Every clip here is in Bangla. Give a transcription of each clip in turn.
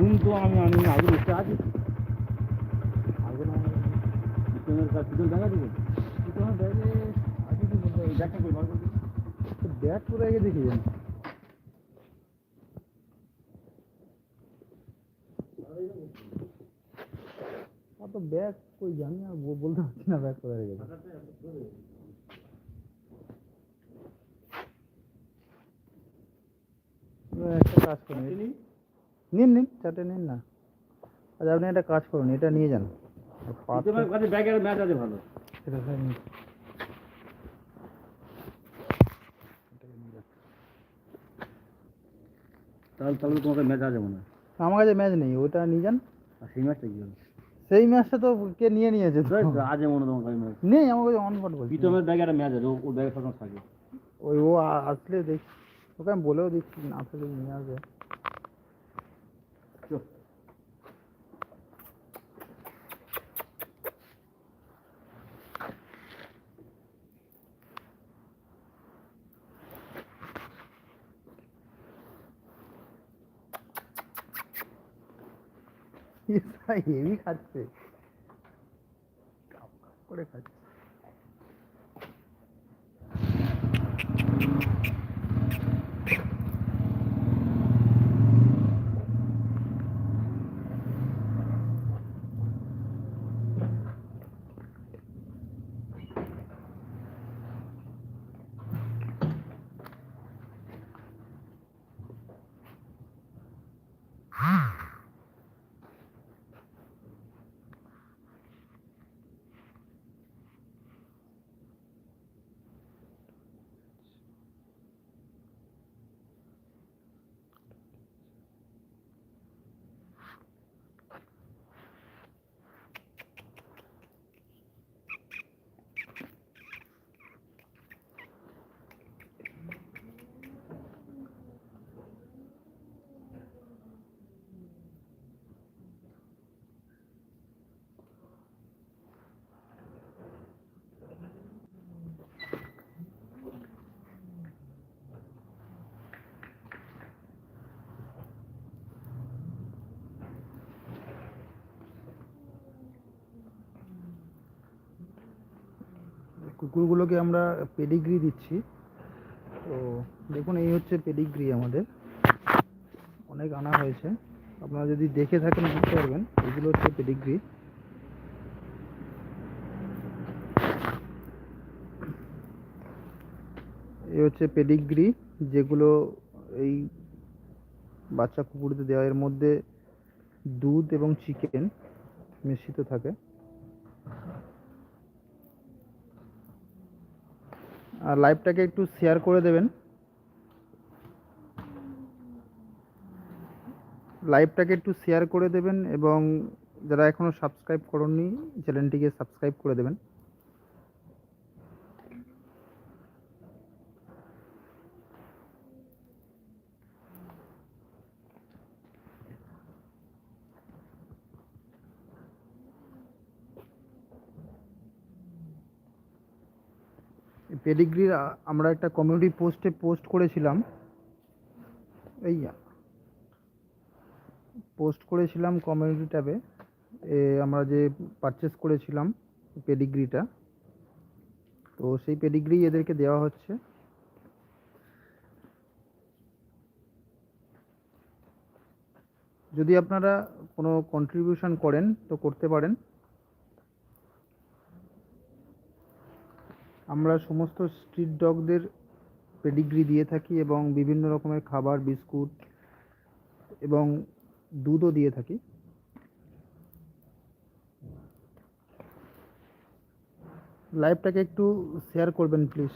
ঘুম তো আমি আমি আগে বসে আছি। আগে না পিছনের কাজ পিছন দেখা দিবে পিছনের ব্যাগে আগে ব্যাগটা কই বার করে। ব্যাগ করে আগে দেখি যান। তো ব্যাগ কই জানি আর বলতে পারছি না ব্যাগ কোথায় রেখেছে। একটা কাজ করুন নিন নিন চারটে নিন না। আচ্ছা আপনি একটা কাজ করুন এটা নিয়ে যান। আর পাতটা- পিছনের কাছে ব্যাগের ম্যাচ আছে ভালো। এটা তাহলে তাহলে তোমাকে ম্যাচ আছে মনে আমার কাছে ম্যাচ নেই ওটা নিয়ে যান। সেই ম্যাচটা কি হলো সেই ম্যাচটা তো কে নিয়ে নিয়েছে আছে মনে তোমার কাছে ম্যাচ নেই আমার কাছে অন বলছি। প্রীতমের ব্যাগে একটা ম্যাচ আছে ও- ব্যাগে সবসময় থাকে। ওই ও আসলে দেখ ওকে আমি বলেও দিচ্ছি না আসলে নিয়ে আসবে। さい指がって、これがああ。কুকুরগুলোকে আমরা পেডিগ্রি দিচ্ছি। তো দেখুন, এই হচ্ছে পেডিগ্রি আমাদের। অনেক আনা হয়েছে। আপনারা যদি দেখে থাকেন, বুঝতে পারবেন, এগুলো হচ্ছে পেডিগ্রি। এই হচ্ছে পেডিগ্রি, যেগুলো এই বাচ্চা কুকুরদের দেওয়া এর মধ্যে দুধ এবং চিকেন মিশ্রিত থাকে। আর লাইভটাকে একটু শেয়ার করে দেবেন। লাইভটাকে একটু শেয়ার করে দেবেন এবং যারা এখনও সাবস্ক্রাইব করেননি চ্যানেলটিকে সাবস্ক্রাইব করে দেবেন। পেডিগ্রির আমরা একটা কমিউনিটি পোস্টে পোস্ট করেছিলাম। এই পোস্ট করেছিলাম কমিউনিটি ট্যাবে আমরা যে পারচেস করেছিলাম পেডিগ্রিটা তো সেই পেডিগ্রি এদেরকে দেওয়া হচ্ছে। যদি আপনারা কোনো কন্ট্রিবিউশন করেন, তো করতে পারেন। আমরা সমস্ত স্ট্রিট ডগদের পেডিগ্রি দিয়ে থাকি এবং বিভিন্ন রকমের খাবার, বিস্কুট এবং দুধও দিয়ে থাকি। লাইভটাকে একটু শেয়ার করবেন প্লিজ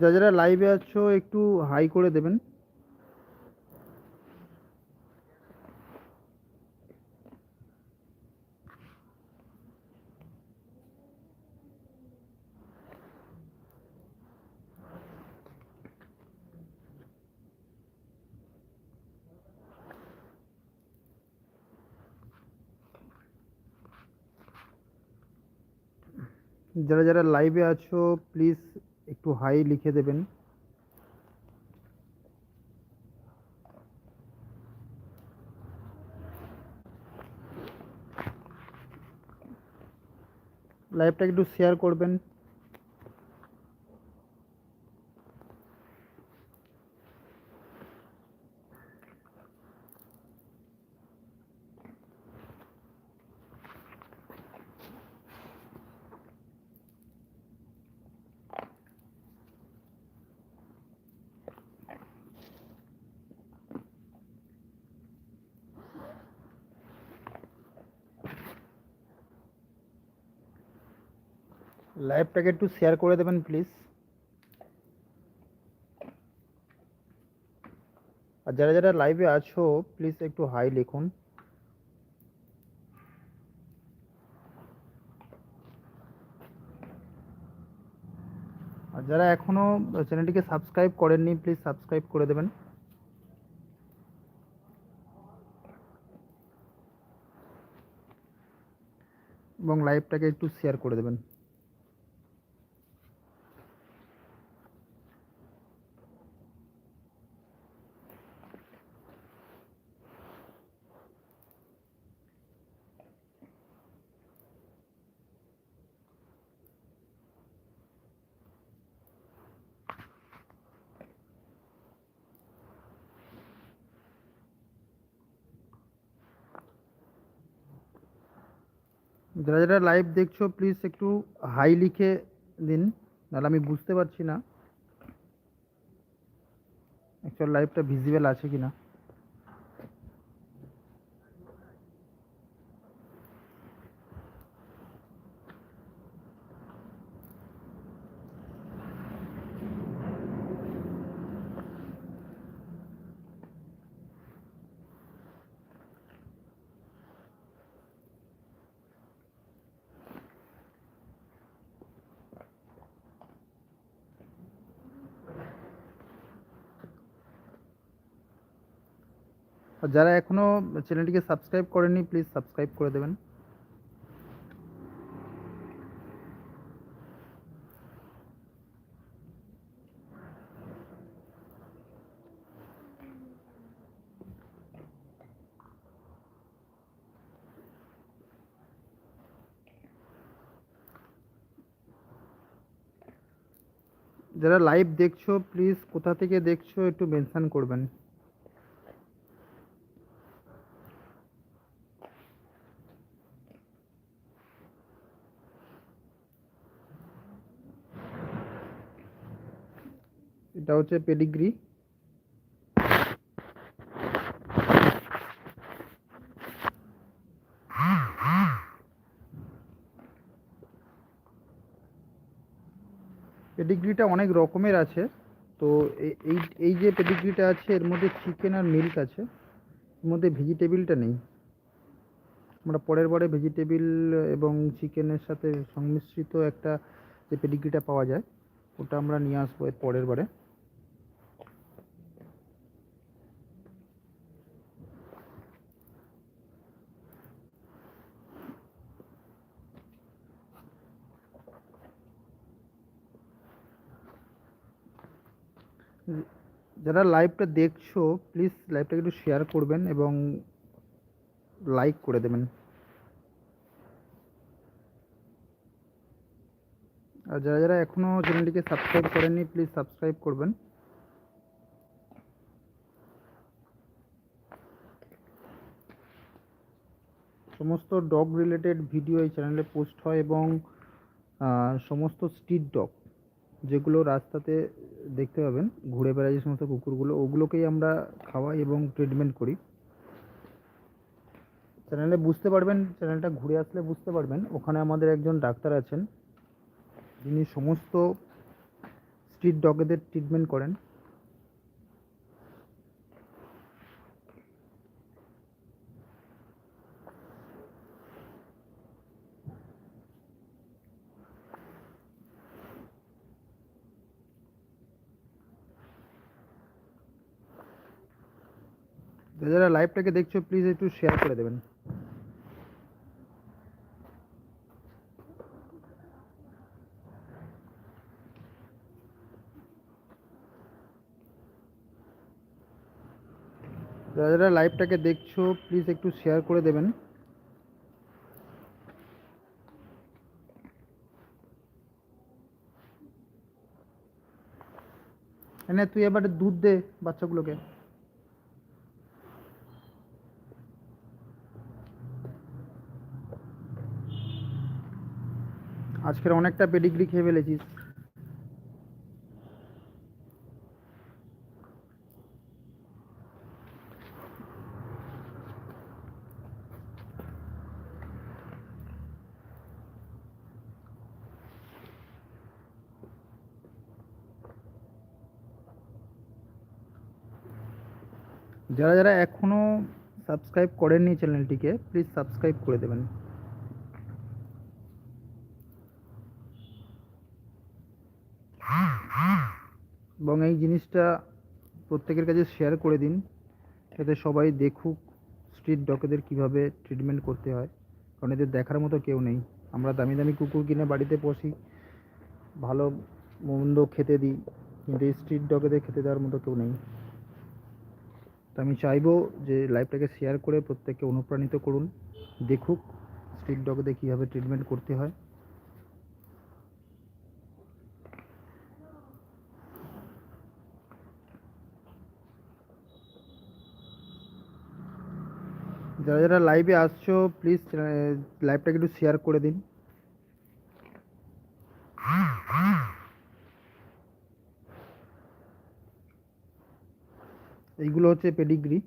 যা যারা লাইভে আছো একটু হাই করে দেবেন। যারা যারা লাইভে আছো প্লিজ একটু হাই লিখে দেবেন। লাইভটা একটু শেয়ার করবেন। লাইভটাকে একটু শেয়ার করে দেবেন প্লিজ আর যারা যারা লাইভে আছো প্লিজ একটু হাই লিখুন। আর যারা এখনও চ্যানেলটিকে সাবস্ক্রাইব করেননি প্লিজ সাবস্ক্রাইব করে দেবেন। এবং লাইভটাকে একটু শেয়ার করে দেবেন। যারা যারা লাইভ দেখছ প্লিজ একটু হাই লিখে দিন, নাহলে আমি বুঝতে পারছি না। অ্যাকচুয়াল লাইভটা ভিজিবল আছে কি না যারা এখনও চ্যানেলটিকে সাবস্ক্রাইব করেননি প্লিজ সাবস্ক্রাইব করে দেবেন। যারা লাইভ দেখছ প্লিজ কোথা থেকে দেখছ, একটু মেনশন করবেন। এটা হচ্ছে পেডিগ্রি পেডিগ্রিটা অনেক রকমের আছে। তো এই এই যে পেডিগ্রিটা আছে, এর মধ্যে চিকেন আর মিল্ক আছে। এর মধ্যে ভেজিটেবিলটা নেই। আমরা পরের বারে ভেজিটেবিল এবং চিকেনের সাথে সংমিশ্রিত একটা যে পেডিগ্রিটা পাওয়া যায়, ওটা আমরা নিয়ে আসব এর পরের বারে। যারা লাইভটা দেখছ প্লিজ লাইভটাকে একটু শেয়ার করবেন এবং লাইক করে দেবেন। আর যারা যারা এখনও চ্যানেলটিকে সাবস্ক্রাইব করেননি প্লিজ সাবস্ক্রাইব করবেন। সমস্ত ডগ রিলেটেড ভিডিও এই চ্যানেলে পোস্ট হয় এবং সমস্ত স্ট্রিট ডগ যেগুলো রাস্তাতে দেখতে পাবেন, ঘুরে বেড়ায় যে সমস্ত কুকুরগুলো, ওগুলোকেই আমরা খাওয়াই এবং ট্রিটমেন্ট করি। চ্যানেলে বুঝতে পারবেন চ্যানেলটা ঘুরে আসলে বুঝতে পারবেন। ওখানে আমাদের একজন ডাক্তার আছেন, যিনি সমস্ত স্ট্রিট ডগেদের ট্রিটমেন্ট করেন। যারা লাইভটাকে দেখছ প্লিজ একটু শেয়ার করে দেবেন। যারা লাইভটাকে দেখছ প্লিজ একটু শেয়ার করে দেবেন। এনে তুই এবার দুধ দে বাচ্চাগুলোকে। আজকের অনেকটা পেডিগ্রি খেয়ে ফেলেছিস। যারা যারা এখনও সাবস্ক্রাইব করেননি চ্যানেলটিকে প্লিজ সাবস্ক্রাইব করে দেবেন। এবং এই জিনিসটা প্রত্যেকের কাছে শেয়ার করে দিন, যাতে সবাই দেখুক স্ট্রিট ডগেদের কীভাবে ট্রিটমেন্ট করতে হয়। কারণ এদের দেখার মতো কেউ নেই। আমরা দামি দামি কুকুর কিনে বাড়িতে পুষি, ভালো মন্দ খেতে দিই, কিন্তু এই স্ট্রিট ডগেদের খেতে দেওয়ার মতো কেউ নেই। তো আমি চাইব যে লাইভটাকে শেয়ার করে প্রত্যেককে অনুপ্রাণিত করুন, দেখুক স্ট্রিট ডগদের কীভাবে ট্রিটমেন্ট করতে হয়। যারা যারা লাইভে আসছো প্লিজ লাইভটাকে একটু শেয়ার করে দিন। এইগুলো হচ্ছে পেডিগ্রি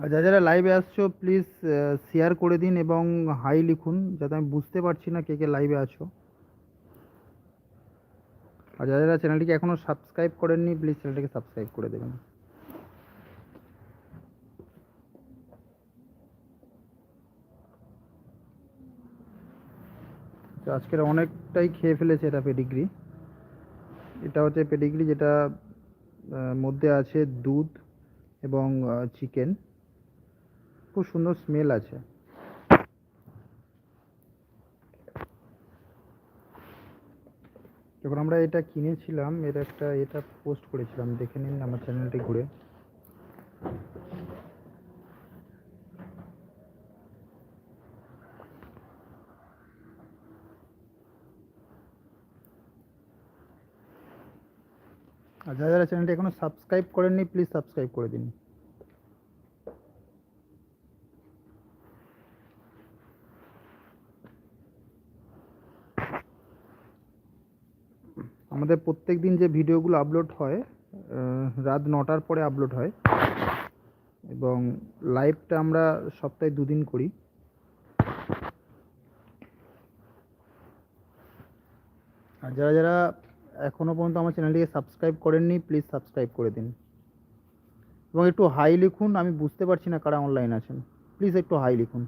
আর যারা যারা লাইভে আসছো প্লিজ শেয়ার করে দিন এবং হাই লিখুন, যাতে আমি বুঝতে পারছি না কে কে লাইভে আছো। আর যারা যারা চ্যানেলটিকে এখনও সাবস্ক্রাইব করেননি প্লিজ চ্যানেলটিকে সাবস্ক্রাইব করে দেবেন। তো আজকের অনেকটাই খেয়ে ফেলেছে এটা পেডিগ্রি এটা হচ্ছে পেডিগ্রি যেটা মধ্যে আছে দুধ এবং চিকেন খুব সুন্দর স্মেল আছে। যখন আমরা এটা কিনেছিলাম, এর একটা এটা পোস্ট করেছিলাম, দেখে নিন আমার চ্যানেলটি ঘুরে। আর যারা যারা চ্যানেলটি এখনও সাবস্ক্রাইব করেননি প্লিজ সাবস্ক্রাইব করে দিন। আমাদের প্রত্যেক দিন যে ভিডিওগুলো আপলোড হয় রাত নটার পরে আপলোড হয় এবং লাইভটা আমরা সপ্তাহে দুদিন করি। আর যারা যারা এখনও পর্যন্ত আমার চ্যানেলটিকে সাবস্ক্রাইব করেননি প্লিজ সাবস্ক্রাইব করে দিন। এবং একটু হাই লিখুন, আমি বুঝতে পারছি না কারা অনলাইন আছেন। প্লিজ একটু হাই লিখুন।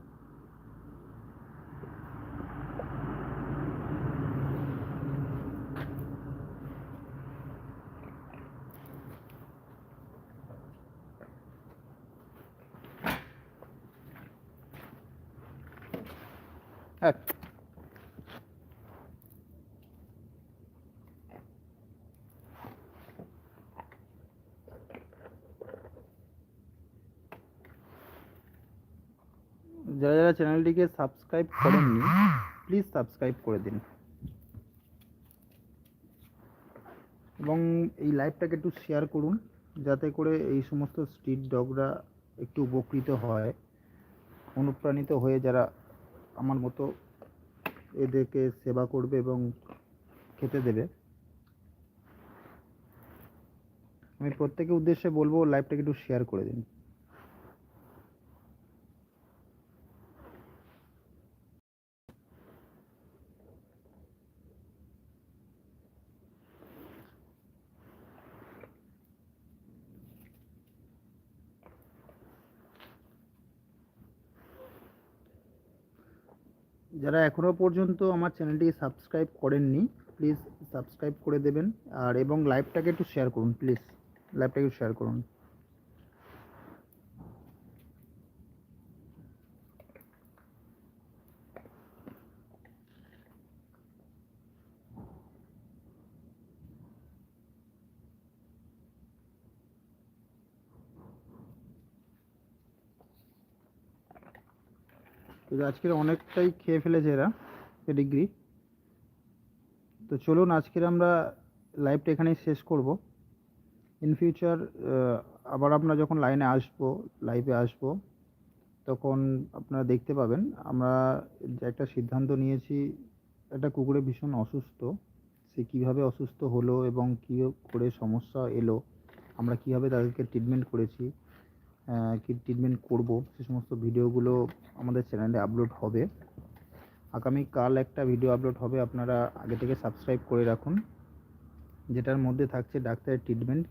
যারা চ্যানেলটিকে সাবস্ক্রাইব করেননি প্লিজ সাবস্ক্রাইব করে দিন। এবং এই লাইভটাকে একটু শেয়ার করুন, যাতে করে এই সমস্ত স্ট্রিট ডগরা একটু উপকৃত হয়, অনুপ্রাণিত হয়ে যারা আমার মতো এদেরকে সেবা করবে এবং খেতে দেবে। আমি প্রত্যেকের উদ্দেশ্যে বলব লাইভটাকে একটু শেয়ার করে দিন। যারা এখনও পর্যন্ত আমার চ্যানেলটি সাবস্ক্রাইব করেননি প্লিজ সাবস্ক্রাইব করে দেবেন। আর এবং লাইভটাকে একটু শেয়ার করুন প্লিজ লাইভটাকে একটু শেয়ার করুন তো আজকের অনেকটাই খেয়ে ফেলেছে এরা পেডিগ্রি তো চলুন আজকের আমরা লাইভটা এখানেই শেষ করব। ইন ফিউচার আবার আমরা যখন লাইনে আসব লাইভে আসব, তখন আপনারা দেখতে পাবেন, আমরা যে একটা সিদ্ধান্ত নিয়েছি, একটা কুকুরে ভীষণ অসুস্থ, সে কীভাবে অসুস্থ হলো এবং কী করে সমস্যা এলো, আমরা কীভাবে তাদেরকে ট্রিটমেন্ট করেছি কি ট্রিটমেন্ট করব, সে সমস্ত ভিডিওগুলো আমাদের চ্যানেলে আপলোড হবে। আগামীকাল একটা ভিডিও আপলোড হবে, আপনারা আগে থেকে সাবস্ক্রাইব করে রাখুন। যেটার মধ্যে থাকছে ডাক্তারের ট্রিটমেন্ট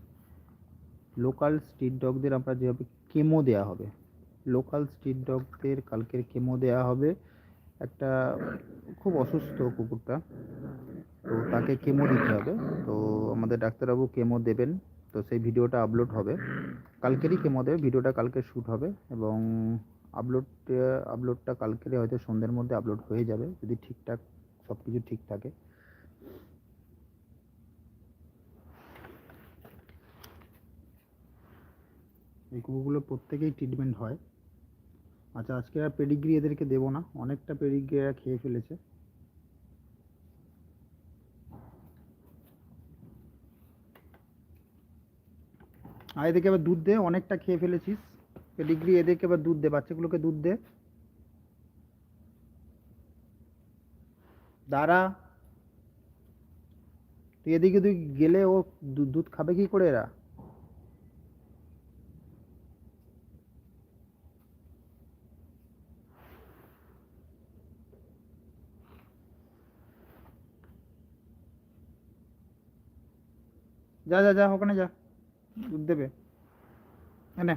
লোকাল স্ট্রিট ডগদের আমরা যেভাবে কেমো দেওয়া হবে লোকাল স্ট্রিট ডগদের কালকের কেমো দেওয়া হবে। একটা খুব অসুস্থ কুকুরটা, তো তাকে কেমো দিতে হবে। তো আমাদের ডাক্তারবাবু কেমো দেবেন। তো সেই ভিডিওটা আপলোড হবে। কালকেরই কেমো দেবে ভিডিওটা কালকে শ্যুট হবে এবং আপলোড আপলোডটা কালকের হয়তো সন্ধ্যের মধ্যে আপলোড হয়ে যাবে, যদি ঠিকঠাক সব কিছু ঠিক থাকে। এই কুকুরগুলো প্রত্যেকেই ট্রিটমেন্ট হয়। আচ্ছা আজকে আর পেডিগ্রি এদেরকে দেবো না। অনেকটা পেডিগ্রি এরা খেয়ে ফেলেছে। আর এদেরকে আবার দুধ দে, অনেকটা খেয়ে ফেলেছিস। পেডিগ্রি এদেরকে আবার দুধ দে, বাচ্চাগুলোকে দুধ দে। দাঁড়া। তুই এদিকে তুই গেলে ও দুধ খাবে কি করে এরা? যা যা যা, ওখানে যা। দুধ দেবে। এনে।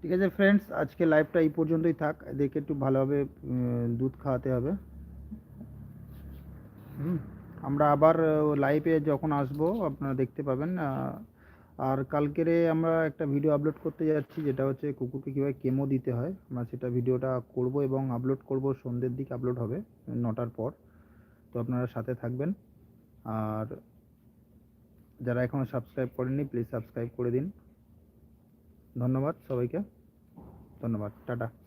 ঠিক আছে ফ্রেন্ডস আজকে লাইভটা এই পর্যন্তই থাক। এদেরকে একটু ভালোভাবে দুধ খাওয়াতে হবে। আমরা আবার লাইভে যখন আসব, আপনারা দেখতে পাবেন আর কালকেরে আমরা একটা ভিডিও আপলোড করতে যাচ্ছি, যেটা হচ্ছে কুকুরকে কীভাবে কেমো দিতে হয়। আমরা সেটা ভিডিওটা করব এবং আপলোড করব, সন্ধ্যের দিকে আপলোড হবে, নটার পর। তো আপনারা সাথে থাকবেন। আর যারা এখনও সাবস্ক্রাইব করেননি প্লিজ সাবস্ক্রাইব করে দিন। ধন্যবাদ সবাইকে। ধন্যবাদ। টাটা।